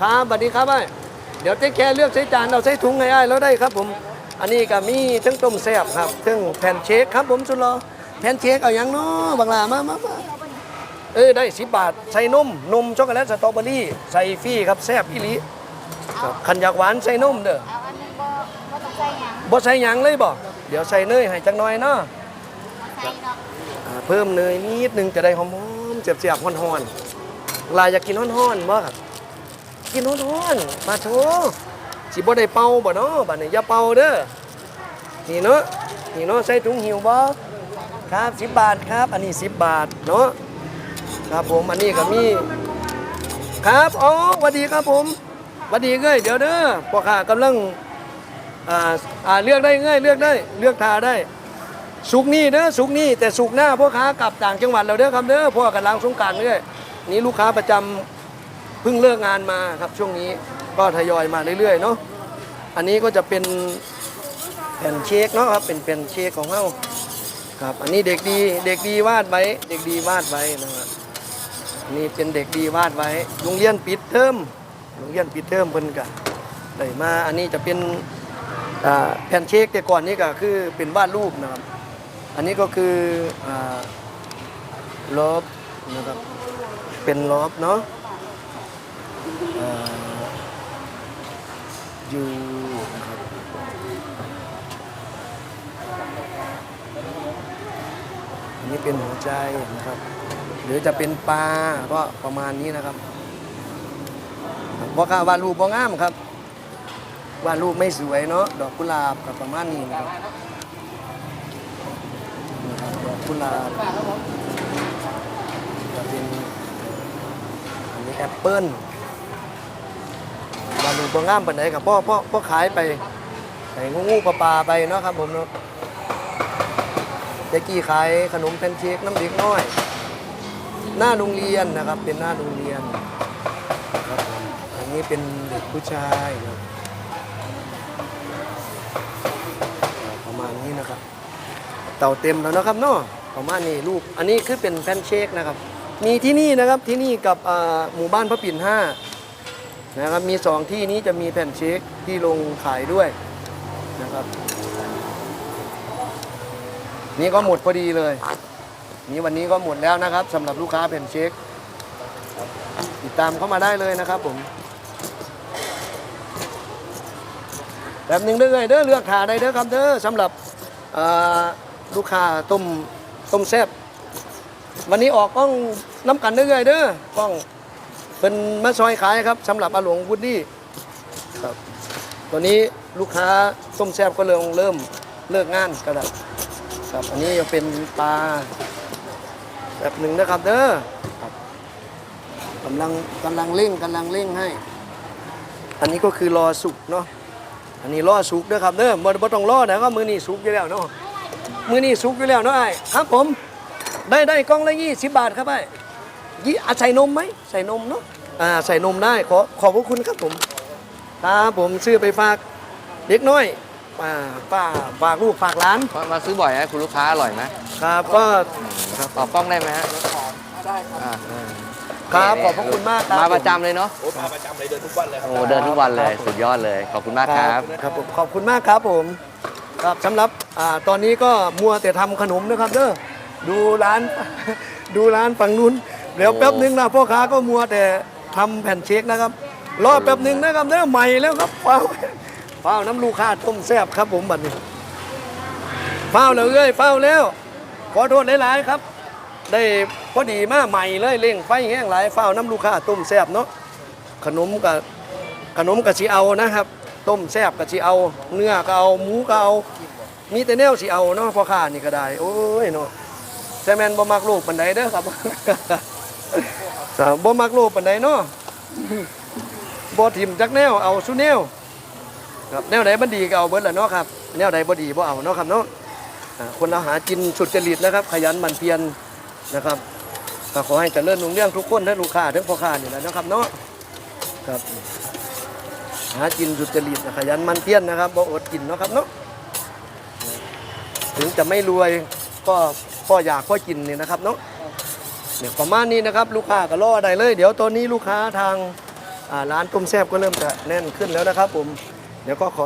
ครับสวัสดีครับไอ้เดี๋ยวเจ๊แค่เลือกใช้จานเอาใช้ถุงให้ไอ้แล้วได้ครับผม อันนี้ก็มีทั้งต้มแซ่บครับทั้งแผ่นเค้กครับผมสุดรอแผ่นเค้กเอาอย่างเนาะบังลามามามาเออได้สิบบาท ใส่นมนมช็อกโกแลตสตรอเบอรี่ใส่ฟรีครับแซ่บอีหลีครับคันอยากหวานใส่นมเด้อเอาอันนึงบ่บ่ต้องใส่หยังบ่ใส่หยังเลยบ่เดี๋ยวใส่เนยให้จังหน่อยเนาะใส่เนาะอ่าเพิ่มเนยนิดนึงจะได้หอมๆเสียบๆฮ้อนๆลายอยากกินฮ้อนๆบ่ครับ กินฮ้อนๆมาโถสิบ่ได้เป่าบ่เนาะบัดนี้อย่าเป่าเด้อนี่เนาะนี่เนาะใส่ถุงหิวบ่ครับ10บบาทครับ อันนี้10บบาทเนาะครับผมอันนี้ก็มี ครับอ๋อสวัสดีครับผมสวัสดีเอ้ยเดี๋ยวเด้อพ่อข้ากำลังอ่าอ่าเลือกได้เอ้ยเลือกได้เลือกทาได้สุกนี่เด้อสุกนี่แต่สุกหน้าพ่อค้ากลับต่างจังหวัดเราเด้อครับเด้อพ่อกันล้างสงการเรื่อยนี่ลูกค้าประจำ เพิ่งเลิกงานมาครับช่วงนี้ก็ทยอยมาเรื่อยๆเนาะอันนี้ก็จะเป็นแผ่นเค้กเนาะครับเป็นแผ่นเค้กของเฮาครับ อันนี้เด็กดีเด็กดีวาดไว้ เด็กดีวาดไว้นะครับอันนี่เป็นเด็กดีวาดไว้โรงเรียนปิดเทอมโรงเรียนปิดเทอมเพิ่นก็ได้มาอันนี้จะเป็นแผ่นเค้กแต่ก่อนนี้ก็คือเป็นวาดรูปนะครับ อันนี้ก็คืออ่าลบนะครับเป็นลบเนาะ ยู่นะครับอันนี้เป็นหัวใจนะครับ หรือจะเป็นปลาก็ประมาณนี้นะครับเพราะกาวาดรูปบ่งามครับวาดรูปไม่สวยเนาะดอกกุหลาบกับประมาณนี้นะครับดอกกุหลาบจะเป็นอันนี้แอปเปิ้ล วาลูตัวงามปันไหนกับพ่อพ่อพ่อขายไปใส่งูงูปลาปลาไปเนาะครับผมเนาะจ๊กี้ขายขนมแพนเค้กน้ำเด็กน้อย หน้าโรงเรียนนะครับ เป็นหน้าโรงเรียนครับผมอันนี้เป็นเด็กผู้ชายนะครับประมาณนี้นะครับ เต่าเต็มแล้วนะครับเนาะประมาณนี้รูปอันนี้คือเป็นแพนเค้กนะครับ มีที่นี่นะครับที่นี่กับหมู่บ้านพระปิ่นห้า นะครับมีสองที่นี้จะมีแผ่นเค้กที่ลงขายด้วยนะครับ นี่ก็หมดพอดีเลย นี่วันนี้ก็หมดแล้วนะครับสำหรับลูกค้าแผ่นเค้กติดตามเข้ามาได้เลยนะครับผมแบบหนึ่งเด้อเด้อเลือกขาได้เด้อครับเด้อสำหรับลูกค้าต้มต้มแซ่บวันนี้ออกกล้องน้ำกันเรื่อเด้อกล้อง เป็นมาซอยขายครับสำหรับอาหลวงวุฒิครับตอนนี้ลูกค้าต้มแซ่บก็เริ่มเริ่มเลิกงานก็ได้ครับ อันนี้จะเป็นปลาแบบหนึ่งนะครับเด้อครับกำลังกำลังเร่งกำลังเร่งให้ อันนี้ก็คือรอสุกเนาะอันนี้รอสุกเด้อครับเด้อบ่บ่ต้องรอนะก็มือนี้สุกอยู่แล้วเนาะมือนี้สุกอยู่แล้วเนาะไอ้ครับผม ได้ได้กล่องละ20บาทครับไอ้ ยี่อะใส่นมไหมใส่นมเนาะอ่าใส่นมได้ขอขอบพระคุณครับผมครับผมซื้อไปฝากเด็กน้อยป้าป้าฝากลูกฝากหลาน มามาซื้อบ่อยไหมคุณลูกค้าอร่อยไหมครับก็ตอบกล้องได้ไหมฮะอ่าครับขอบพระคุณมากครับมาประจำเลยเนาะโอ้มาประจำเลยเดินทุกวันเลยครับโอ้เดินทุกวันเลยสุดยอดเลยขอบคุณมากครับครับผมขอบคุณมากครับผมครับสำหรับอ่าตอนนี้ก็มัวแต่ทำขนมนะครับเด้อดูร้านดูร้านฝั่งนู้น เดี๋ยวแป๊บนึงนะพ่อค้าก็มัวแต่ทำแผ่นเค้กนะครับ รอแป๊บนึงนะครับเด้อใหม่แล้วครับเฝ้าเฝ้าน้ำลูกค้าต้มแซ่บครับผมบัดนี้เฝ้าแล้วเอ้ยเฝ้าแล้ว ขอโทษหลายๆครับ ได้พอดีมาใหม่เลยเร่งไฟแห้งหลายเฝ้าน้ำลูกค้าต้มแซ่บเนาะขนมกับขนมกะสิเอานะครับ ต้มแซ่บกะสิเอา เนื้อก็เอาหมูก็เอา มีแต่แนวสิเอาเนาะพ่อค้านี่ก็ได้ โอ้ยเนาะแซมแมนบ่มักลูกปานใดเด้อครับ ครับบ่มักลูกปานใดเนาะบ่ถิ่มจักแนวเอาสุแนวครับแนวไหนมันดีก็เอาเบิดล่ะเนาะครับ แนวใดบ่ดีบ่เอาเนาะครับเนาะอ่าคนเราหากินสุดจริตนะครับ ขยันหมั่นเพียรนะครับก็ขอให้เจริญรุ่งเรืองทุกคนทั้งลูกค้าทั้งพ่อค้านี่แหละเนาะครับเนาะครับหากินสุจริตนะขยันหมันเพียรนะครับบ่อดกินเนาะครับเนาะถึงจะไม่รวยก็ก็อยากก็กินนี่นะครับเนาะ เนี่ยประมาณนี้นะครับลูกค้าก็รอได้เลย เดี๋ยวตอนนี้ลูกค้าทางร้านต้มแซ่บก็เริ่มจะแน่นขึ้นแล้วนะครับผมเดี๋ยวก็ขอ